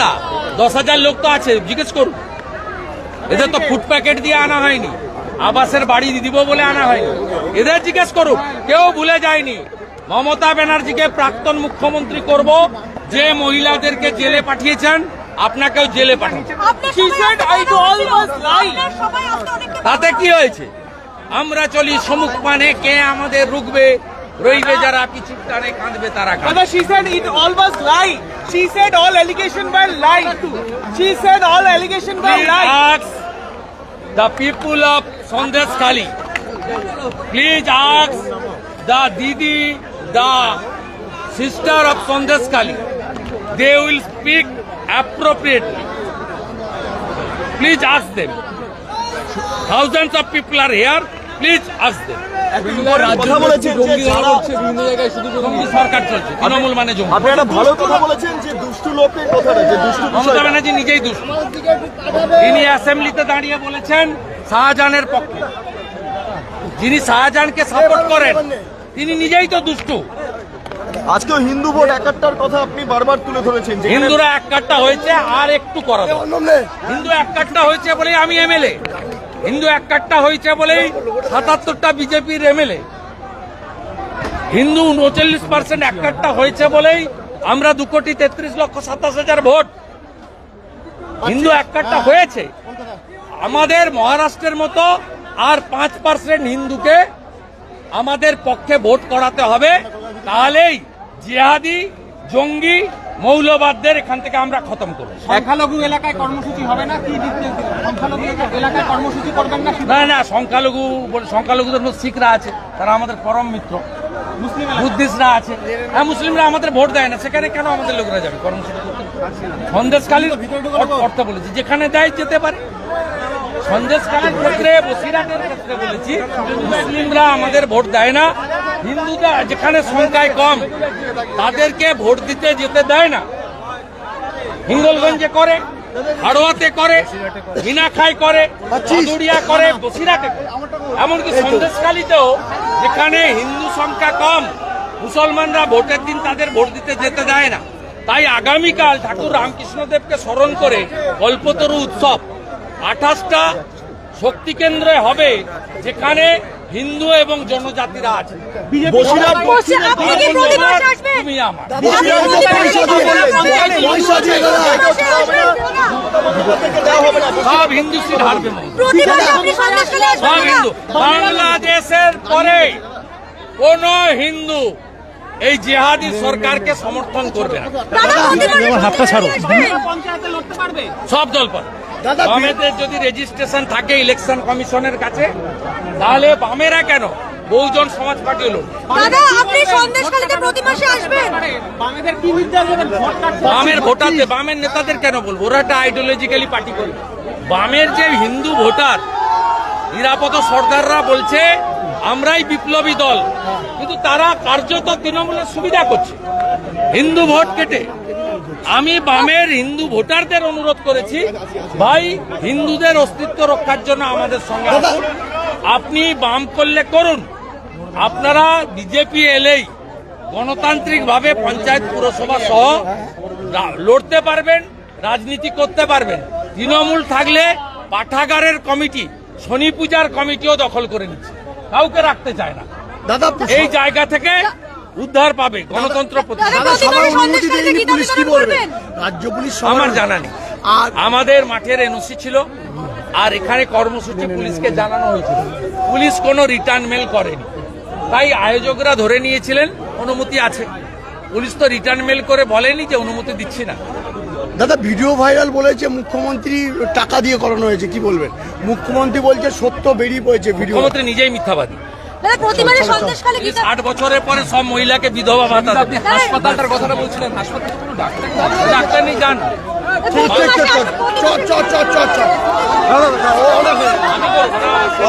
না। দশ হাজার লোক তো আছে জিজ্ঞেস করুন। এদের তো ফুড প্যাকেট দিয়ে আনা হয়নি। আবাসের বাড়ি দিব বলে আনা হয়নি। এদের জিজ্ঞেস করুক কেউ ভুলে যায়নি। মমতা ব্যানার্জিকে প্রাক্তন মুখ্যমন্ত্রী করব যে মহিলাদেরকে জেলে পাঠিয়েছেন আপনাকেও জেলে তাতে কি হয়েছে? আমরা চলি সমুখ পানে কে আমাদের রুখবে? রইবে যারা পিছুর টানে কাঁদবে তারা কাঁদবে she said it all was lie. She said all allegation were lie. She said all allegation were lie. ask the people of sandeshkali Please ask the Didi, the sister of sandashkali They will speak appropriately. Please ask them. Thousands of people are here. মানে মমতা ব্যানার্জি নিজেই দুষ্ট। তিনি অ্যাসেম্বলিতে দাঁড়িয়ে বলেছেন শাহজাহানের পক্ষে। যিনি শাহজাহানকে সাপোর্ট করেন তিনি নিজেই তো দুষ্টু। আজকে হিন্দু ভোট একাত্তর কথা আপনি বারবার তুলে ধরেছেন হিন্দুরা এক কাট্টা হয়েছে আর একটু করা। হিন্দু এক কাট্টা হয়েছে বলে আমি এমএলএ। হিন্দু এক কাট্টা হয়েছে বলেই সাতাত্তরটা বিজেপির এমএলএ। হিন্দু উনচল্লিশ পার্সেন্ট এক কাট্টা হয়েছে বলেই আমরা দু কোটি তেত্রিশ লক্ষ সাতাশ হাজার ভোট। হিন্দু এক কাট্টা হয়েছে। আমাদের মহারাষ্ট্রের মতো আর পাঁচ পার্সেন্ট হিন্দুকে আমাদের পক্ষে ভোট করাতে হবে। তাহলেই জিহাদি জঙ্গি মৌলবাদদের এখান থেকে আমরা খতম করব। সংখ্যালঘু এলাকায় কর্মসূচি হবে না? কি সংখ্যালঘু এলাকায় কর্মসূচি করবেন না না না সংখ্যালঘু সংখ্যালঘুদের মধ্যে শিখরা আছে তারা আমাদের পরম মিত্র। মুসলিম বুদ্ধিস্টরা আছে। হ্যাঁ মুসলিমরা আমাদের ভোট দেয় না সেখানে কেন আমাদের লোকেরা যাবে কর্মসূচি সন্দেশকালীর বলেছি যেখানে দেয় যেতে পারে। সন্দেশকালীর ক্ষেত্রে বসিরাটের ক্ষেত্রে বলেছি মুসলিমরা আমাদের ভোট দেয় না হিন্দুরা যেখানে সংখ্যায় কম তাদেরকে ভোট দিতে যেতে দেয় না। হিঙ্গলগঞ্জে করে হাড়োয়াতে করে মিনাখাই করে চাঁদুরিয়া করে বসিরাটে করে। এমনকি সন্দেশকালীতেও যেখানে হিন্দু সংখ্যা কম মুসলমানরা ভোটের দিন তাদের ভোট দিতে যেতে দেয় না। তাই আগামীকাল ঠাকুর রামকৃষ্ণদেবকে স্মরণ করে কল্পতরু উৎসব। আঠাশটা শক্তি কেন্দ্রে হবে যেখানে হিন্দু এবং জনজাতিরা আছে? তুমি আমার। সব হিন্দু সিট হারবে সব হিন্দু। বাংলাদেশের পরে কোন হিন্দু এই জেহাদি সরকারকে সমর্থন করবে না। লড়তে পারবে সব দল পারে। বামেদের যদি রেজিস্ট্রেশন থাকে ইলেকশন কমিশনের কাছে তাহলে বামেরা কেন? বহুজন সমাজ পার্টি হলো। বামের ভোটারদের বামের নেতাদের কেন বলব? ওরা একটা আইডিওলজিক্যালি পার্টি করে। বামের যে হিন্দু ভোটার নিরাপদ সর্দাররা বলছে আমরাই বিপ্লবী দল। কিন্তু তারা কার্যত তৃণমূলের সুবিধা করছে। হিন্দু ভোট কেটে আমি বামের হিন্দু ভোটারদের অনুরোধ করেছি ভাই হিন্দুদের অস্তিত্ব রক্ষার জন্য আমাদের সঙ্গে আসুন। আপনি বাম করলে করুন। আপনারা বিজেপি এলেই গণতান্ত্রিকভাবে পঞ্চায়েত পুরসভা সহ লড়তে পারবেন রাজনীতি করতে পারবেন। তৃণমূল থাকলে পাঠাগারের কমিটি শনি পূজার কমিটিও দখল করে নিচ্ছে। কাউকে রাখতে চায় না। দাদা এই জায়গা থেকে উদ্ধার পাবে গণতন্ত্র সন্দেশখালীতে কি দাবি রাজ্য পুলিশ আমার জানা নেই। আর আমাদের মাঠের এনওসি ছিল আর এখানে কর্মসূচি পুলিশকে জানানো হয়েছিল। পুলিশ কোনো রিটার্ন মেল করেনি। তাই আয়োজকরা ধরে নিয়েছিলেন অনুমতি আছে। পুলিশ তো রিটার্ন মেল করে বলেনি যে অনুমতি দিচ্ছি না। দাদা ভিডিও ভাইরাল বলেছে মুখ্যমন্ত্রী টাকা দিয়ে করানো হয়েছে কি বলবেন? মুখ্যমন্ত্রী বলছে সত্য বেরিয়ে পড়েছে ভিডিও। মুখ্যমন্ত্রী নিজেই মিথ্যাবাদী। দাদা প্রতি মাসে সন্দেশখালী কি ষাট বছরের পরে সব মহিলাকে বিধবা ভাতা দেবে। হাসপাতালটার কথাটা বলছিলেন হাসপাতাল ডাক্তার নেই যান আপনি চ